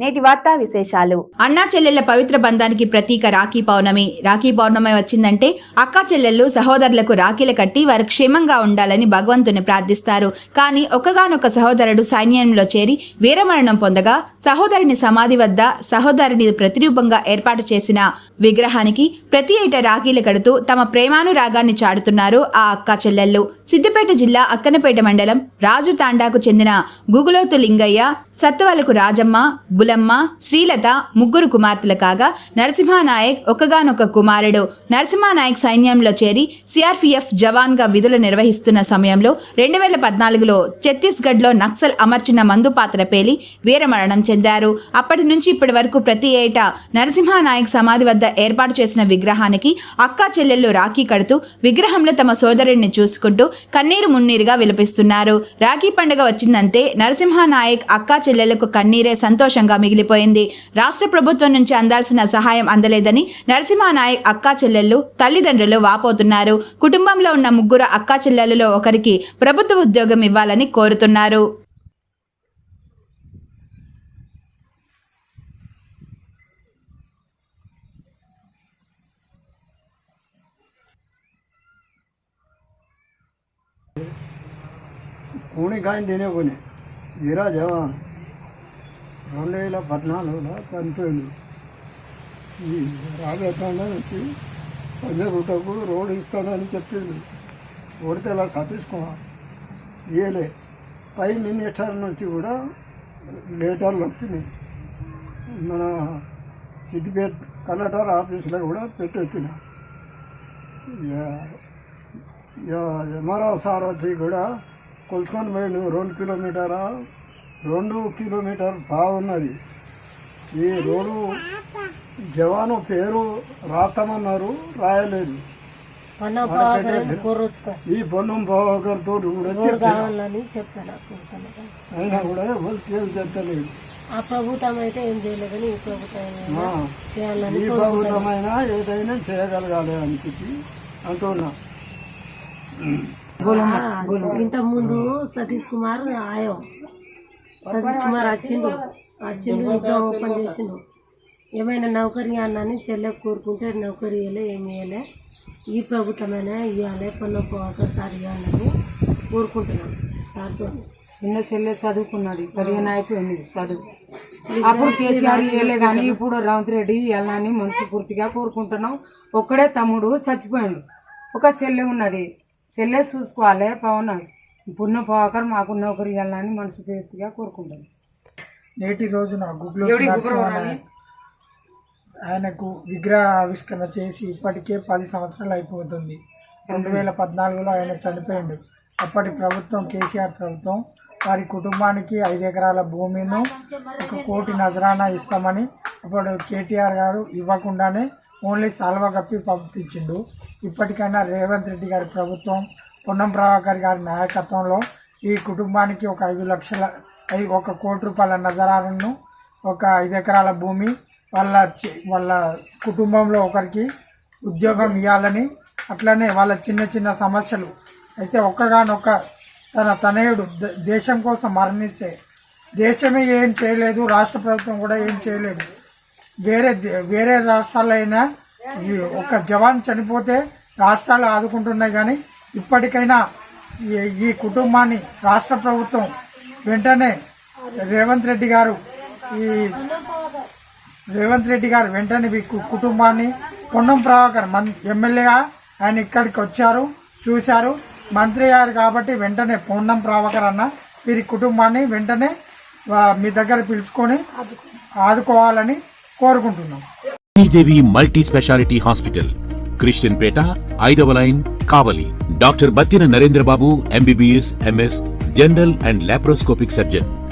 నేటి వార్తా విశేషాలు. అన్నా చెల్లెళ్ళ పవిత్ర బంధానికి ప్రతీక రాఖీ పౌర్ణమి. రాఖీ పౌర్ణమి వచ్చిందంటే అక్క చెల్లెళ్ళు సహోదరులకు రాఖీలు కట్టి వారు క్షేమంగా ఉండాలని భగవంతుని ప్రార్థిస్తారు. కానీ ఒక్కగానొక్క సహోదరుడు సైన్యంలో చేరి వీరమరణం పొందగా సహోదరుని సమాధి వద్ద సహోదరుని ప్రతిరూపంగా ఏర్పాటు చేసిన విగ్రహానికి ప్రతి ఏటా రాఖీలు కడుతూ తమ ప్రేమానురాగాన్ని చాటుతున్నారు ఆ అక్క చెల్లెళ్ళు. సిద్దిపేట జిల్లా అక్కనపేట మండలం రాజు తాండాకు చెందిన గుగులోతు లింగయ్య సత్తువలకు రాజమ్మ బులమ్మ శ్రీలత ముగ్గురు కుమార్తెలు కాగా నరసింహానాయక్ ఒక్కగానొక్క కుమారుడు. నరసింహానాయక్ సైన్యంలో చేరి సిఆర్పీఎఫ్ జవాన్గా విధులు నిర్వహిస్తున్న సమయంలో రెండు వేల పద్నాలుగులో ఛత్తీస్గఢ్లో నక్సల్ అమర్చిన మందు పాత్ర పేలి వీరమరణం చెందారు. అప్పటి నుంచి ఇప్పటి వరకు ప్రతి ఏటా నరసింహానాయక్ సమాధి వద్ద ఏర్పాటు చేసిన విగ్రహానికి అక్కా చెల్లెళ్ళు రాఖీ కడుతూ విగ్రహంలో తమ సోదరుడిని చూసుకుంటూ కన్నీరు మున్నీరుగా విలపిస్తున్నారు. రాఖీ పండుగ వచ్చిందంటే నరసింహానాయక్ అక్కా చెల్లెలకు కన్నీరే సంతోషంగా మిగిలిపోయింది. రాష్ట్ర ప్రభుత్వం నుంచి అందాల్సిన సహాయం అందలేదని నరసింహానాయక్ అక్కా చెల్లెళ్ళు తల్లిదండ్రులు వాపోతున్నారు. కుటుంబంలో ఉన్న ముగ్గురు అక్కా చెల్లెలలో ఒకరికి ప్రభుత్వ ఉద్యోగం ఇవ్వాలని కోరుతున్నారు. కూని కాయని తినేకొని వీరా జవాన్ రెండు వేల పద్నాలుగులో చనిపోయింది ఈ రాజస్థాన్ వచ్చి పంజగుట్టకు రోడ్డు ఇస్తానని చెప్పింది. ఓడితే ఇలా సతీష్కుమార్ ఇయలే పై మినిస్టర్ నుంచి కూడా లేటర్లు వచ్చినాయి. మన సిద్దిపేట కలెక్టర్ ఆఫీస్లో కూడా పెట్టి వచ్చిన. ఎంఆర్ఓ సార్ వచ్చి కూడా కొలుచుకొని పోయిండు. రెండు కిలోమీటరా రెండు కిలోమీటర్ బాగున్నది. ఈ రోడ్డు జవాను పేరు రాస్తామన్నారు రాయలేదు. ఈ పొన్నం కూడా చెప్పాను కావాలని చెప్తాను అయినా కూడా ఎవరు కేసు చెప్తలేదు ఆ ప్రభుత్వం అయితే ఏం చేయలేదని ఈ ప్రభుత్వం ఈ ప్రభుత్వమైనా ఏదైనా చేయగలగాలి అని చెప్పి అంటున్నా. ఇంత ముందు సతీష్ కుమార్ ఆయో. సతీష్ కుమార్ వచ్చిండు వచ్చిండు ఇంకా ఓపెన్ చేసిండు. ఏమైనా నౌకరీ అన్నని చెల్లె కోరుకుంటే నౌకరీ ఇవ్వలే ఏమి ఇవ్వలే ఈ ప్రభుత్వమైనా ఇవ్వాలి పన్ను ఒకసారి ఇవ్వాలని కోరుకుంటున్నాను సార్తో. చిన్న చెల్లె చదువుకున్నది పదిహేను అయిపోయింది చదువు. అప్పుడు కేసీఆర్ ఇవ్వలే కానీ ఇప్పుడు రేవంత్ రెడ్డి ఇవ్వాలని మనస్ఫూర్తిగా కోరుకుంటున్నాం. ఒక్కడే తమ్ముడు చచ్చిపోయాడు. ఒక చెల్లె ఉన్నది. చెల్లె చూసుకోవాలి పవన్. పుణ్య పోకర్ మాకు నౌకరు ఇవ్వాలని మనస్ఫూర్తిగా కోరుకుంటున్నాం నేటి రోజున గుగ్లో ఆయనకు విగ్రహ ఆవిష్కరణ చేసి ఇప్పటికే పది సంవత్సరాలు అయిపోతుంది. రెండు వేల పద్నాలుగులో ఆయన చనిపోయిండు. అప్పటి ప్రభుత్వం కేసీఆర్ ప్రభుత్వం వారి కుటుంబానికి ఐదు ఎకరాల భూమిను ఒక కోటి నజరానా ఇస్తామని అప్పుడు కేటీఆర్ గారు ఇవ్వకుండానే ఓన్లీ సాల్వ కప్పి పంపించిండు. ఇప్పటికైనా రేవంత్ రెడ్డి గారి ప్రభుత్వం పొన్నం ప్రభాకర్ గారి నాయకత్వంలో ఈ కుటుంబానికి ఒక ఐదు లక్షల ఒక కోటి రూపాయల నజరాలను ఒక ఐదు ఎకరాల భూమి వాళ్ళ వాళ్ళ కుటుంబంలో ఒకరికి ఉద్యోగం ఇవ్వాలని అట్లనే వాళ్ళ చిన్న చిన్న సమస్యలు. అయితే ఒక్కగానొక్క తన తనయుడు ద- దేశం కోసం మరణిస్తే దేశమే ఏం చేయలేదు రాష్ట్ర ప్రభుత్వం కూడా ఏం చేయలేదు. వేరే దే- వేరే రాష్ట్రాలైనా ఒక జవాన్ చనిపోతే రాష్ట్రాలు ఆదుకుంటున్నాయి కానీ ఇప్పటికైనా ఈ- కుటుంబాన్ని రాష్ట్ర ప్రభుత్వం వెంటనే రేవంత్ రెడ్డి గారు ఈ రేవంత్ రెడ్డి గారు వెంటనే మీ కు- కుటుంబాన్ని పొన్నం ప్రభాకర్ మన్ ఎమ్మెల్యేగా ఆయన ఇక్కడికి వచ్చారు చూశారు. మంత్రి గారు కాబట్టి వెంటనే పొన్నం ప్రభాకర్ అన్న వీరి కుటుంబాన్ని వెంటనే మీ దగ్గర పిలుచుకొని ఆదుకోవాలని కోరుకుంటున్నాం. Sridevi multi speciality hospital Christian Peta ఐదవ line Kavali. Doctor Battina Narendrababu MBBS MS general and laparoscopic surgeon.